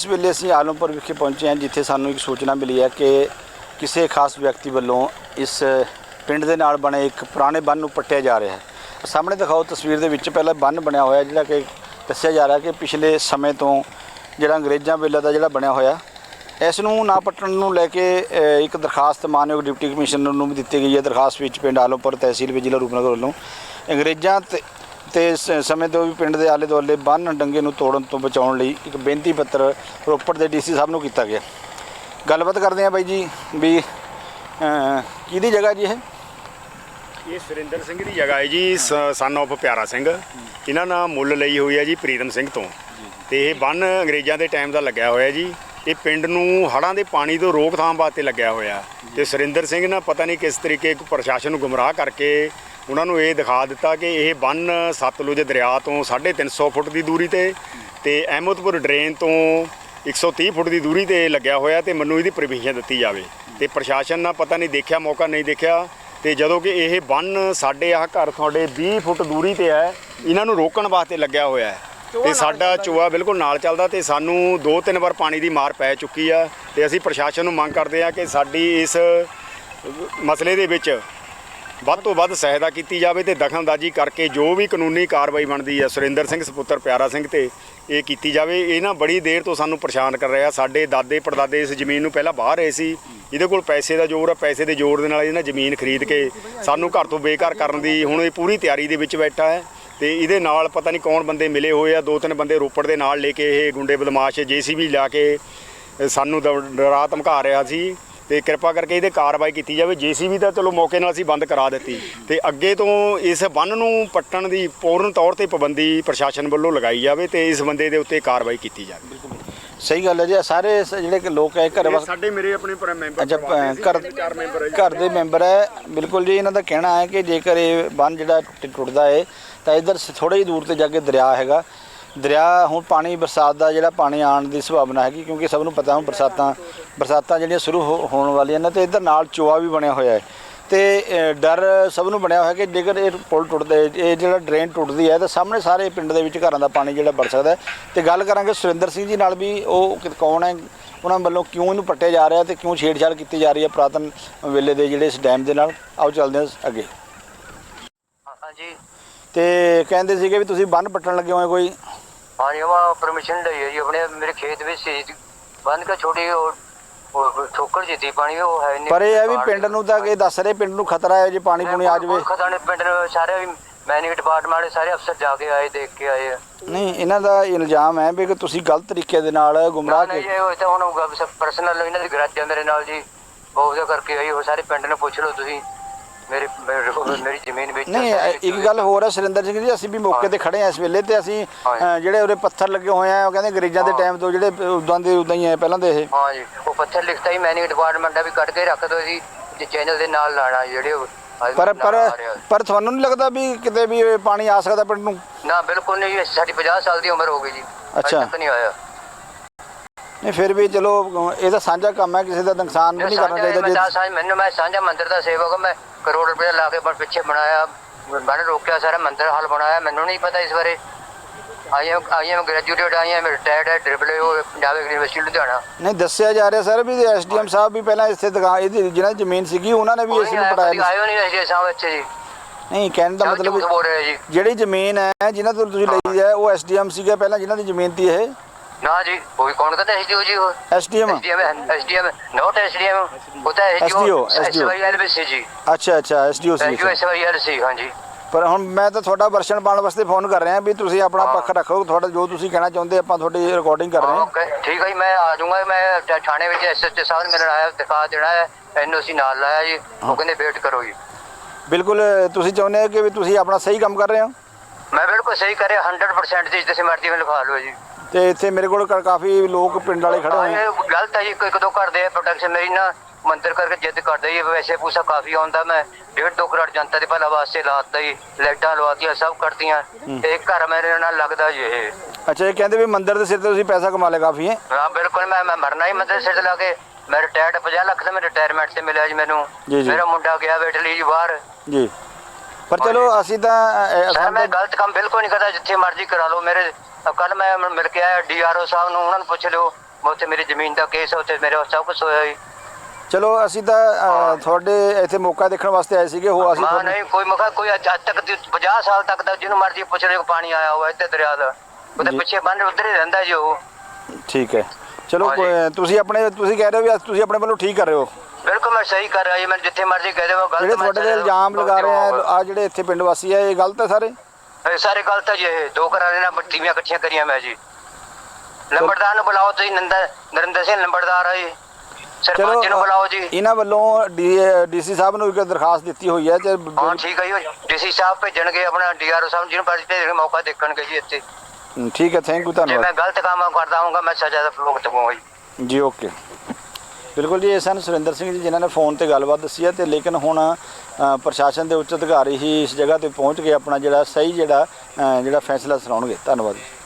ਇਸ ਵੇਲੇ ਅਸੀਂ ਆਲਮਪੁਰ ਵਿਖੇ ਪਹੁੰਚੇ ਹਾਂ, ਜਿੱਥੇ ਸਾਨੂੰ ਇੱਕ ਸੂਚਨਾ ਮਿਲੀ ਹੈ ਕਿ ਕਿਸੇ ਖਾਸ ਵਿਅਕਤੀ ਵੱਲੋਂ ਇਸ ਪਿੰਡ ਦੇ ਨਾਲ ਬਣੇ ਇੱਕ ਪੁਰਾਣੇ ਬੰਨ ਨੂੰ ਪੱਟਿਆ ਜਾ ਰਿਹਾ ਹੈ। ਸਾਹਮਣੇ ਦਿਖਾਓ ਤਸਵੀਰ ਦੇ ਵਿੱਚ, ਪਹਿਲਾਂ ਬੰਨ ਬਣਿਆ ਹੋਇਆ ਜਿਹੜਾ ਕਿ ਦੱਸਿਆ ਜਾ ਰਿਹਾ ਕਿ ਪਿਛਲੇ ਸਮੇਂ ਤੋਂ ਜਿਹੜਾ ਅੰਗਰੇਜ਼ਾਂ ਵੇਲੇ ਦਾ ਜਿਹੜਾ ਬਣਿਆ ਹੋਇਆ, ਇਸ ਨੂੰ ਨਾ ਪੱਟਣ ਨੂੰ ਲੈ ਕੇ ਇੱਕ ਦਰਖਾਸਤ ਮਾਨਯੋਗ ਡਿਪਟੀ ਕਮਿਸ਼ਨਰ ਨੂੰ ਵੀ ਦਿੱਤੀ ਗਈ ਹੈ। ਦਰਖਾਸਤ ਵਿੱਚ ਪਿੰਡ ਆਲਮਪੁਰ ਤਹਿਸੀਲ ਵਿੱਚ ਜ਼ਿਲ੍ਹਾ ਰੂਪਨਗਰ ਵੱਲੋਂ ਅੰਗਰੇਜ਼ਾਂ ਤੇ ਸ- ਸਮੇਂ ਤੋਂ ਵੀ ਪਿੰਡ ਦੇ ਆਲੇ ਦੁਆਲੇ ਬੰਨ ਡੰਗੇ ਨੂੰ ਤੋੜਨ ਤੋਂ ਬਚਾਉਣ ਲਈ ਇੱਕ ਬੇਨਤੀ ਪੱਤਰ ਰੋਪੜ ਦੇ ਡੀਸੀ ਸਾਹਿਬ ਨੂੰ ਕੀਤਾ ਗਿਆ। ਗੱਲਬਾਤ ਕਰਦੇ ਹਾਂ ਬਾਈ ਜੀ ਵੀ ਅ, ਕਿਹਦੀ ਜਗ੍ਹਾ ਜੀ ਇਹ? ਇਹ ਸੁਰਿੰਦਰ ਸਿੰਘ ਦੀ ਜਗ੍ਹਾ ਹੈ ਜੀ ਸਨ ਆਫ ਪਿਆਰਾ ਸਿੰਘ। ਇਹਨਾਂ ਨਾਲ ਮੁੱਲ ਲਈ ਹੋਈ ਹੈ ਜੀ ਪ੍ਰੀਤਮ ਸਿੰਘ ਤੋਂ। ਤੇ ਇਹ ਬੰਨ ਅੰਗਰੇਜ਼ਾਂ ਦੇ ਟਾਈਮ ਦਾ ਲੱਗਿਆ ਹੋਇਆ ਜੀ। ਇਹ ਪਿੰਡ ਨੂੰ ਹੜ੍ਹਾਂ ਦੇ ਪਾਣੀ ਤੋਂ ਰੋਕਥਾਮ ਵਾਸਤੇ ਲੱਗਿਆ ਹੋਇਆ। ਤੇ ਸੁਰਿੰਦਰ ਸਿੰਘ ਨੇ ਪਤਾ ਨਹੀਂ ਕਿਸ ਤਰੀਕੇ ਇੱਕ ਪ੍ਰਸ਼ਾਸਨ ਨੂੰ ਗੁੰਮਰਾਹ ਕਰਕੇ ਉਹਨਾਂ ਨੂੰ ਇਹ ਦਿਖਾ ਦਿੱਤਾ ਕਿ ਇਹ ਬੰਨ ਸਤਲੁਜ ਦਰਿਆ ਤੋਂ 350 ਫੁੱਟ ਦੀ ਦੂਰੀ ਤੇ ਤੇ ਅਹਿਮਦਪੁਰ ਡਰੇਨ ਤੋਂ 130 ਫੁੱਟ ਦੀ ਦੂਰੀ ਤੇ ਲੱਗਿਆ ਹੋਇਆ ਤੇ ਮੈਨੂੰ ਇਹਦੀ ਪਰਮਿਸ਼ਨ ਦਿੱਤੀ ਜਾਵੇ। ਤੇ ਪ੍ਰਸ਼ਾਸਨ ਨਾਲ ਪਤਾ ਨਹੀਂ ਦੇਖਿਆ ਮੌਕਾ ਨਹੀਂ ਦੇਖਿਆ। ਤੇ ਜਦੋਂ ਕਿ ਇਹ ਬੰਨ ਸਾਡੇ ਆਹ ਘਰ ਤੁਹਾਡੇ 20 ਫੁੱਟ ਦੂਰੀ ਤੇ ਹੈ ਇਹਨਾਂ ਨੂੰ ਰੋਕਣ ਵਾਸਤੇ ਲੱਗਿਆ ਹੋਇਆ ਹੈ। ਤੇ ਸਾਡਾ ਚੂਹਾ ਬਿਲਕੁਲ ਨਾਲ ਚੱਲਦਾ ਤੇ ਸਾਨੂੰ ਦੋ ਤਿੰਨ ਵਾਰ ਪਾਣੀ ਦੀ ਮਾਰ ਪੈ ਚੁੱਕੀ ਆ। ਤੇ ਅਸੀਂ ਪ੍ਰਸ਼ਾਸਨ ਨੂੰ ਮੰਗ ਕਰਦੇ ਆ ਕਿ ਸਾਡੀ ਇਸ ਮਸਲੇ ਦੇ ਵਿੱਚ ਵੱਧ ਤੋਂ ਵੱਧ ਸਹਾਇਤਾ ਕੀਤੀ ਜਾਵੇ ਤੇ ਦਖਲਅੰਦਾਜ਼ੀ ਕਰਕੇ ਜੋ ਵੀ ਕਾਨੂੰਨੀ ਕਾਰਵਾਈ ਬਣਦੀ ਹੈ, ਸੁਰਿੰਦਰ ਸਿੰਘ, ਸਪੁੱਤਰ ਪਿਆਰਾ ਸਿੰਘ ਤੇ ਇਹ ਕੀਤੀ ਜਾਵੇ। ਇਹ ਨਾ ਬੜੀ ਦੇਰ ਤੋਂ ਸਾਨੂੰ ਪਰੇਸ਼ਾਨ ਕਰ ਰਿਹਾ। ਸਾਡੇ ਦਾਦੇ ਪੜਦਾਦੇ ਇਸ ਜ਼ਮੀਨ ਨੂੰ ਪਹਿਲਾਂ ਬਾਹਰ ਰਹੇ ਸੀ। ਇਹਦੇ ਕੋਲ ਪੈਸੇ ਦਾ ਜ਼ੋਰ ਆ, ਪੈਸੇ ਦੇ ਜ਼ੋਰ ਦੇ ਨਾਲ ਇਹਨਾਂ ਜ਼ਮੀਨ ਖਰੀਦ ਕੇ ਸਾਨੂੰ ਘਰ ਤੋਂ ਬੇਘਰ ਕਰਨ ਦੀ ਹੁਣ ਇਹ ਪੂਰੀ ਤਿਆਰੀ ਦੇ ਵਿੱਚ ਬੈਠਾ ਹੈ। ਤੇ ਇਹਦੇ ਨਾਲ ਪਤਾ ਨਹੀਂ ਕੌਣ ਬੰਦੇ ਮਿਲੇ ਹੋਏ ਆ। ਦੋ ਤਿੰਨ ਬੰਦੇ ਰੋਪੜ ਦੇ ਨਾਲ ਲੈ ਕੇ ਇਹ ਗੁੰਡੇ ਬਦਮਾਸ਼, ਜੀਸੀਬੀ ਲਿਆ ਕੇ ਸਾਨੂੰ ਡ- ਡਰਾ ਧਮਕਾ ਰਿਹਾ ਸੀ। ਤੇ ਕਿਰਪਾ ਕਰਕੇ ਇਹਦੇ ਕਾਰਵਾਈ ਕੀਤੀ ਜਾਵੇ। ਜੀਸੀਬੀ ਤਾਂ ਚਲੋ ਮੌਕੇ ਨਾਲ ਅਸੀਂ ਬੰਦ ਕਰਾ ਦਿੱਤੀ। ਤੇ ਅੱਗੇ ਤੋਂ ਇਸ ਬੰਨ ਨੂੰ ਪੱਟਣ ਦੀ ਪੂਰਨ ਤੌਰ ਤੇ ਪਾਬੰਦੀ ਪ੍ਰਸ਼ਾਸਨ ਵੱਲੋਂ ਲਗਾਈ ਜਾਵੇ ਤੇ ਇਸ ਬੰਦੇ ਦੇ ਉੱਤੇ ਕਾਰਵਾਈ ਕੀਤੀ ਜਾਵੇ। ਸਹੀ ਗੱਲ ਹੈ ਜੀ ਸਾਰੇ ਸ- ਜਿਹੜੇ ਕਿ ਲੋਕ ਹੈ ਘਰ ਇਹ ਵਸ ਸਾਡੇ ਮੇਰੇ ਆਪਣੇ ਪਰ ਮੈਂਬਰ ਅੱਛਾ ਪਰਿਵਾਰ ਦੇ ਘਰ ਸੀ, ਚਾਰ ਮੈਂਬਰ ਹੈ ਜੀ। ਘਰ ਦੇ ਮੈਂਬਰ ਹੈ। ਬਿਲਕੁਲ ਜੀ ਇਹਨਾਂ ਦਾ ਕਹਿਣਾ ਹੈ ਕਿ ਜੇਕਰ ਇਹ ਬੰਨ ਜਿਹੜਾ ਟੁੱਟ- ਟੁੱਟਦਾ ਹੈ ਤਾਂ ਇਧਰ ਥੋੜੀ ਜਿਹੀ ਦੂਰ ਤੇ ਜਾ ਕੇ ਦਰਿਆ ਹੈਗਾ। ਦਰਿਆ ਹੁਣ ਪਾਣੀ ਬਰਸਾਤ ਦਾ ਜਿਹੜਾ ਪਾਣੀ ਆਉਣ ਦੀ ਸੰਭਾਵਨਾ ਹੈਗੀ ਕਿਉਂਕਿ ਸਭ ਨੂੰ ਪਤਾ ਹੁਣ ਬਰਸਾਤਾਂ ਬਰਸਾਤਾਂ ਜਿਹੜੀਆਂ ਸ਼ੁਰੂ ਹੋਣ ਵਾਲੀਆਂ ਨੇ ਤੇ ਇਧਰ ਨਾਲ ਚੋਆ ਵੀ ਬਣਿਆ ਹੋਇਆ ਹੈ। ਤੇ ਡਰ ਸਭ ਨੂੰ ਬਣਿਆ ਹੋਇਆ ਕਿ ਜੇਕਰ ਇਹ ਪੁਲ ਟੁੱਟਦਾ ਇਹ ਜਿਹੜਾ ਡਰੇਨ ਟੁੱਟਦੀ ਹੈ ਤਾਂ ਸਾਹਮਣੇ ਸਾਰੇ ਪਿੰਡ ਦੇ ਵਿੱਚ ਘਰਾਂ ਦਾ ਪਾਣੀ ਜਿਹੜਾ ਵੜ ਸਕਦਾ ਤੇ ਗੱਲ ਕਰਾਂਗੇ ਸੁਰਿੰਦਰ ਸਿੰਘ ਜੀ ਨਾਲ ਵੀ ਉਹ ਕੌਣ ਹੈ? ਉਹਨਾਂ ਵੱਲੋਂ ਕਿਉਂ ਇਹਨੂੰ ਪੱਟਿਆ ਜਾ ਰਿਹਾ ਤੇ ਕਿਉਂ ਛੇੜਛਾੜ ਕੀਤੀ ਜਾ ਰਹੀ ਹੈ ਪੁਰਾਤਨ ਵੇਲੇ ਦੇ ਜਿਹੜੇ ਇਸ ਡੈਮ ਦੇ ਨਾਲ? ਆਓ ਚੱਲਦੇ ਹਾਂ ਅੱਗੇ। ਹਾਂਜੀ। ਤੇ ਕਹਿੰਦੇ ਸੀਗੇ ਵੀ ਤੁਸੀਂ ਬੰਨ ਪੱਟਣ ਲੱਗੇ ਹੋਏ ਕੋਈ? ਪਰਮਿਸ਼ਨ ਲਈ ਹੈ ਜੀ ਆਪਣੇ ਮੇਰੇ ਖੇਤ ਵਿੱਚ ਸੀ ਬੰਦ ਕੇ ਛੋਟੀ ਉਹ ਉਹ ਠੋਕਰ ਜਿੱਤੀ ਪਾਣੀ ਉਹ ਹੈ ਨਹੀਂ। ਪਰ ਇਹ ਹੈ ਵੀ ਪਿੰਡ ਨੂੰ ਤਾਂ ਇਹ ਦੱਸ ਰਹੇ ਪਿੰਡ ਨੂੰ ਖਤਰਾ ਹੈ ਜੇ ਪਾਣੀ ਪੂਣੀ ਆ ਜਾਵੇ। ਪਿੰਡ ਨੂੰ ਸਾਰੇ ਮੈਨੇਜ ਡਿਪਾਰਟਮੈਂਟ ਦੇ ਸਾਰੇ ਅਫਸਰ ਜਾ ਕੇ ਆਏ ਦੇਖ ਕੇ ਆਏ ਆ। ਨਹੀਂ ਇਹਨਾਂ ਦਾ ਇਲਜ਼ਾਮ ਹੈ ਵੀ ਕਿ ਤੁਸੀਂ ਗਲਤ ਤਰੀਕੇ ਦੇ ਨਾਲ ਗੁੰਮਰਾਹ ਨਹੀਂ ਕੇ ਇਹ ਉਹ ਤਾਂ ਹੁਣ ਪਰਸਨਲ ਇਹਨਾਂ ਦੀ ਗਰਜ ਮੇਰੇ ਨਾਲ ਜੀ ਬਹੁਤ ਕਰਕੇ ਆਈ ਉਹ ਸਾਰੇ ਪਿੰਡ ਨੂੰ ਪੁੱਛ ਲਓ ਤੁਸੀਂ। ਮੇਰੇ ਮੇਰੇ- ਮੇਰੀ ਜ਼ਮੀਨ ਵਿੱਚ ਨਹੀਂ ਇੱਕ ਗੱਲ ਹੋਰ ਹੈ ਸੁਰਿੰਦਰ ਸਿੰਘ ਜੀ ਅਸੀਂ ਵੀ ਮੌਕੇ ਤੇ ਖੜੇ ਆ ਇਸ ਵੇਲੇ ਤੇ ਅਸੀਂ ਜਿਹੜੇ ਉਹਦੇ ਪੱਥਰ ਲੱਗੇ ਹੋਏ ਆ ਉਹ ਕਹਿੰਦੇ ਅੰਗਰੇਜ਼ਾਂ ਦੇ ਟਾਈਮ ਤੋਂ ਜਿਹੜੇ ਉਦਾਂ ਦੇ ਉਦਾਂ ਹੀ ਹੈ ਪਹਿਲਾਂ ਦੇ ਇਹ। ਹਾਂ ਜੀ ਉਹ ਪੱਥਰ ਲਿਖਤਾ ਹੀ ਮੈਨੇਜ ਡਿਪਾਰਟਮੈਂਟ ਦਾ ਵੀ ਕੱਢ ਕੇ ਰੱਖ ਦੋ ਜੀ ਜੇ ਚੈਨਲ ਦੇ ਨਾਲ ਲਾਣਾ ਜਿਹੜੇ ਪਰ ਪਰ ਆ। ਪਰ ਤੁਹਾਨੂੰ ਨਹੀਂ ਲੱਗਦਾ ਵੀ ਕਿਤੇ ਵੀ ਪਾਣੀ ਆ ਸਕਦਾ ਪਿੰਡ ਨੂੰ? ਨਾ ਬਿਲਕੁਲ ਨਹੀਂ ਸਾਡੀ 50 ਸਾਲ ਦੀ ਉਮਰ ਹੋ ਗਈ ਜੀ ਅੱਛਾ। ਨਹੀਂ ਆਇਆ। ਨਹੀਂ ਫਿਰ ਵੀ ਚਲੋ ਇਹ ਤਾਂ ਸਾਂਝਾ ਕੰਮ ਹੈ ਕਿਸੇ ਦਾ ਨੁਕਸਾਨ ਨਹੀਂ ਕਰਨਾ ਚਾਹੀਦਾ ਜੇ ਮੈਨੂੰ ਮੈਂ ਸਾਂਝਾ ਮੰਦਿਰ ਦਾ ਸੇਵਕ ਹਾਂ, ਮੈਂ ਕਰੋੜ ਰੁਪਏ ਲਾ ਕੇ ਬਣ ਪਿੱਛੇ ਬਣਾਇਆ। ਬਣ ਰੋਕਿਆ ਸਾਰਾ ਮੰਦਿਰ ਹਾਲ ਬਣਾਇਆ ਮੈਨੂੰ ਨਹੀਂ ਪਤਾ ਇਸ ਬਾਰੇ I am I am graduated I am retired ਹੈ ਡ੍ਰਿਬਲ ਉਹ ਪੰਜਾਬ ਯੂਨੀਵਰਸਿਟੀ ਲੁਧਿਆਣਾ ਨਹੀਂ ਦੱਸਿਆ ਜਾ ਰਿਹਾ ਸਰ ਵੀ ਐਸਡੀਐਮ ਸਾਹਿਬ ਵੀ ਪਹਿਲਾਂ ਇੱਥੇ ਦੁਕਾਨ ਇਹਦੀ ਜਿਹਨਾਂ ਦੀ ਜ਼ਮੀਨ ਸੀਗੀ ਉਹਨਾਂ ਨੇ ਵੀ ਇਸ ਨੂੰ ਪਟਾਇਆ ਆਇਓ ਨਹੀਂ ਰਹੇ ਸਾਹਿਬ ਅੱਛੇ ਜੀ ਨਹੀਂ ਕਹਿਣ ਦਾ ਮਤਲਬ ਜਿਹੜੀ ਜ਼ਮੀਨ ਹੈ ਜਿਨ੍ਹਾਂ ਤੋਂ ਤੁਸੀਂ ਲਈ ਹੈ ਉਹ ਐਸਡੀਐਮ ਸੀਗਾ ਪਹਿਲਾਂ ਜਿਨ੍ਹਾਂ ਦੀ ਜ਼ਮੀਨ ਸੀ ਇਹ। ਨਾ ਜੀ ਕੋਈ ਕੌਣ ਕਹਿੰਦਾ ਐਸਡੀਓ ਜੀ ਉਹ SDM SDM SDM not SDM ਉਹ ਤਾਂ ਐਸਡੀਓ ਐਸਵਾਈਐਲਬੀਸੀ ਜੀ ਅੱਛਾ ਅੱਛਾ ਐਸਡੀਓ ਸੀ ਐਸਡੀਓ ਐਸਵਾਈਐਲਸੀ ਹਾਂਜੀ ਪਰ ਹੁਣ ਮੈਂ ਤਾਂ ਤੁਹਾਡਾ ਵਰਸ਼ਨ ਪਾਉਣ ਵਾਸਤੇ ਫੋਨ ਕਰ ਰਿਹਾ ਵੀ ਤੁਸੀਂ ਆਪਣਾ ਪੱਖ ਰੱਖੋ ਤੁਹਾਡਾ ਜੋ ਤੁਸੀਂ ਕਹਿਣਾ ਚਾਹੁੰਦੇ ਆਪਾਂ ਤੁਹਾਡੀ ਰਿਕਾਰਡਿੰਗ ਕਰ ਰਹੇ ਹਾਂ ਓਕੇ ਠੀਕ ਹੈ ਜੀ ਮੈਂ ਆ ਜਾਊਂਗਾ ਮੈਂ ਥਾਣੇ ਵਿੱਚ ਐਸਐਚਓ ਸਾਹਿਬ ਮਿਲਣ ਆਇਆ ਦਿਖਾ ਦੇਣਾ ਹੈ ਐਨਓਸੀ ਨਾਲ ਲਾਇਆ ਜੀ ਉਹ ਕਹਿੰਦੇ ਵੇਟ ਕਰੋ ਜੀ ਬਿਲਕੁਲ ਤੁਸੀਂ ਚਾਹੁੰਦੇ ਹੋ ਕਿ ਵੀ ਤੁਸੀਂ ਆਪਣਾ ਸਹੀ ਕੰਮ ਕਰ ਰਹੇ ਹੋ ਮੈਂ ਬਿਲਕੁਲ ਸਹੀ ਕਰਿਆ 100% ਜੀ ਤੁਸੀਂ ਮਰਜ਼ੀ ਵਿੱਚ ਲਿਖਾ ਲਓ ਜੀ ਤੇ ਇੱਥੇ ਮੇਰੇ ਕੋਲ ਕ- ਕਾਫੀ ਲੋਕ ਪਿੰਡ ਵਾਲੇ ਖੜੇ ਹੋਏ ਆ ਇਹ ਗਲਤ ਹੈ ਜੀ ਇੱਕ ਇੱਕ ਦੋ ਘਰ ਦੇ ਪ੍ਰੋਟੈਕਸ਼ਨ ਮੇਰੀ ਨਾ ਮੰਦਰ ਕਰਕੇ ਜਿੱਦ ਕਰਦੇ ਜੀ ਵੈਸੇ ਪੂਸਾ ਕਾਫੀ ਆਉਂਦਾ ਮੈਂ ਡੇਢ ਦੋ ਕਰੋੜ ਜਨਤਾ ਦੇ ਭਲਾ ਵਾਸਤੇ ਲਾਤਾ ਜੀ ਲਾਈਟਾਂ ਲਵਾਤੀਆਂ ਸਭ ਕਰਤੀਆਂ ਤੇ ਘਰ ਮੇਰੇ ਨਾਲ ਲੱਗਦਾ ਜੀ ਇਹ। ਅੱਛਾ ਇਹ ਕਹਿੰਦੇ ਵੀ ਮੰਦਿਰ ਦੇ ਸਿਰ ਤੇ ਤੁਸੀਂ ਪੈਸਾ ਕਮਾ ਲਿਆ ਕਾਫੀ ਹੈ? ਹਾਂ ਬਿਲਕੁਲ ਮੈਂ ਮੈਂ ਮਰਨਾ ਹੀ ਮੰਦਰ ਸਿਰ ਤੇ ਲਾ ਕੇ ਮੈਂ ਰਿਟਾਇਰਡ 50 ਲੱਖ ਦਾ ਮੈਂ ਰਿਟਾਇਰਮੈਂਟ ਤੇ ਮਿਲਿਆ ਜੀ ਮੈਨੂੰ। ਜੀ, ਜੀ। ਮੇਰਾ ਮੁੰਡਾ ਗਿਆ ਬੇਟਲੀ ਜੀ ਬਾਹਰ। ਜੀ। ਪਰ ਚਲੋ ਅਸੀਂ ਤਾਂ ਅ, ਅ, ਸਰ ਸਾਨੂੰ ਮੈਂ ਗਲਤ ਕੰਮ ਬਿਲਕੁਲ ਨਹੀਂ ਕਰਦਾ ਜਿੱਥੇ ਮਰਜ਼ੀ ਕਰਾ ਲਓ ਮੇਰੇ ਕੱਲ ਮੈਂ ਮਿਲ ਕੇ ਆਇਆ ਡੀਆਰਓ ਸਾਹਿਬ ਨੂੰ ਉਹਨਾਂ ਨੂੰ ਪੁੱਛ ਲਿਓ ਉੱਥੇ ਮੇਰੀ ਜ਼ਮੀਨ ਦਾ ਕੇਸ ਉੱਥੇ ਮੇਰੇ ਸਭ ਕੁਝ ਹੋਇਆ ਜੀ। ਚਲੋ ਅਸੀਂ ਤਾਂ ਤੁਹਾਡੇ ਇੱਥੇ ਮੌਕਾ ਦੇਖਣ ਵਾਸਤੇ ਆਏ ਸੀਗੇ ਉਹ ਅਸੀਂ ਤੁਹਾਨੂੰ- ਨਹੀਂ ਕੋਈ ਮਖਾ ਕੋਈ ਅੱਜ ਅੱਜ ਤੱਕ ਦੀ 50 ਸਾਲ ਤੱਕ ਦਾ ਜਿਹਨੂੰ ਮਰਜ਼ੀ ਪੁੱਛ ਲਿਓ ਪਾਣੀ ਆਇਆ ਹੋਇਆ ਇੱਥੇ ਦਰਿਆ ਦਾ ਉਹਦੇ ਜੀ। ਪਿੱਛੇ ਬੰਨ ਉਧਰ ਹੀ ਰਹਿੰਦਾ ਜੀ ਉਹ। ਠੀਕ ਹੈ। ਚਲੋ ਹਾਂਜੀ। ਕੋਈ- ਤੁਸੀਂ ਆਪਣੇ ਤੁਸੀਂ ਕਹਿ ਰਹੇ ਹੋ ਵੀ ਤੁਸੀਂ ਆਪਣੇ ਵੱਲੋਂ ਠੀਕ ਕਰ ਰਹੇ ਹੋ। ਬਿਲਕੁਲ ਮੈਂ ਸਹੀ ਕਰ ਰਿਹਾ ਜੀ ਮੈਂ ਜਿੱਥੇ ਮਰਜ਼ੀ ਕਹਿ ਦੇਵਾਂ ਗਲਤ ਜਿਹੜੇ ਮੈਂ ਤੁਹਾਡੇ ਤੇ ਚੱਲ- ਇਲਜ਼ਾਮ ਲਗਾ ਰਹੇ ਆ ਆ ਜਿਹੜੇ ਇੱਥੇ ਪਿੰਡ ਵਾਸੀ ਆ ਇਹ ਗਲਤ ਹੈ ਸਾਰੇ? ਇਹ ਸਾਰੇ ਗਲਤ ਹੈ ਜੀ ਇਹ ਦੋ ਘਰਾਂ ਨੇ ਨਾ ਟੀਵੀਆਂ ਇਕੱਠੀਆਂ ਕਰੀਆਂ ਮੈਂ ਜੀ। ਲੰਬੜਦਾਰ ਨੂੰ ਬੁਲਾਓ ਤੁਸੀਂ ਨੰਦਰ ਨਰਿੰਦਰ ਸਿੰਘ ਲੰਬੜਦਾਰ ਜੀ। ਸਰਪੰਚ ਨੂੰ ਬੁਲਾਓ ਜੀ। ਇਹਨਾਂ ਵੱਲੋਂ ਡੀਸੀ ਸਾਹਿਬ ਨੂੰ ਇੱਕ ਦਰਖਾਸਤ ਦਿੱਤੀ ਹੋਈ ਹੈ ਤੇ ਹਾਂ ਠੀਕ ਹੈ ਜੀ। ਡੀਸੀ ਸਾਹਿਬ ਭੇਜਣਗੇ ਆਪਣਾ ਡੀਆਰਓ ਸਾਹਿਬ ਜਿਹਨੂੰ ਮਰਜ਼ੀ ਭੇਜਣਗੇ ਮੌਕਾ ਦੇਖਣਗੇ ਜੀ ਇੱਥੇ। ਠੀਕ ਹੈ ਥੈਂਕ ਯੂ ਜੇ ਧੰਨਵਾਦ ਮੈਂ ਗਲਤ ਕੰਮ ਕਰਦਾ ਹੋਊਗਾ ਮੈਂ ਸਜ਼ਾ ਦਾ ਭੁਗਤ ਪਾਉਂਗਾ ਜੀ। ਜੀ ਓਕੇ ਬਿਲਕੁਲ ਜੀ, ਇਹ ਸਨ ਸੁਰਿੰਦਰ ਸਿੰਘ ਜੀ ਜਿਨ੍ਹਾਂ ਨੇ ਫੋਨ ਤੇ ਗੱਲਬਾਤ ਦੱਸੀ ਹੈ ਤੇ ਲੇਕਿਨ ਹੁਣ ਪ੍ਰਸ਼ਾਸਨ ਦੇ ਉੱਚ ਅਧਿਕਾਰੀ ਹੀ ਇਸ ਜਗ੍ਹਾ ਤੇ ਪਹੁੰਚ ਕੇ ਆਪਣਾ ਜਿਹੜਾ ਸਹੀ ਜਿਹੜਾ ਜਿਹੜਾ ਫੈਸਲਾ ਸੁਣਾਉਣਗੇ। ਧੰਨਵਾਦ ਜੀ।